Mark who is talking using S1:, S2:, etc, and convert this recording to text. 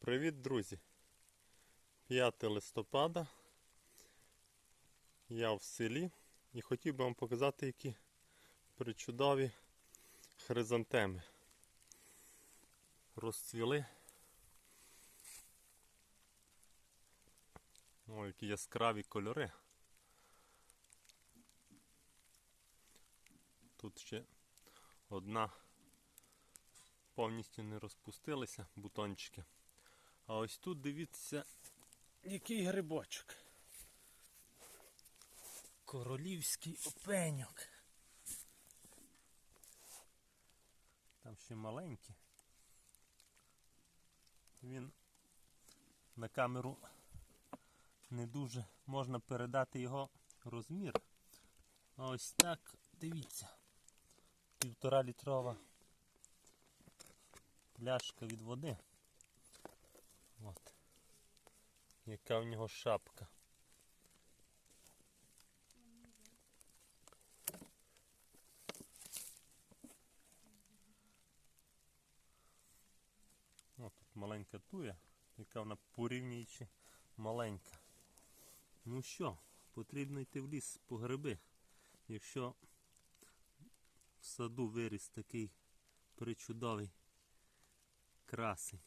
S1: Привіт, друзі! 5 листопада. Я в селі і хотів би вам показати, які причудові хризантеми. Розцвіли. О, які яскраві кольори. Тут ще одна повністю не розпустилися бутончики. А ось тут дивіться, який грибочок. Королівський опеньок. Там ще маленький. Він на камеру не дуже можна передати його розмір. А ось так, дивіться, півтора літрова пляшка від води. От. Яка в нього шапка. О, тут маленька туя, яка вона порівнюючи маленька. Ну що, потрібно йти в ліс по гриби. Якщо в саду виріс такий причудовий красень.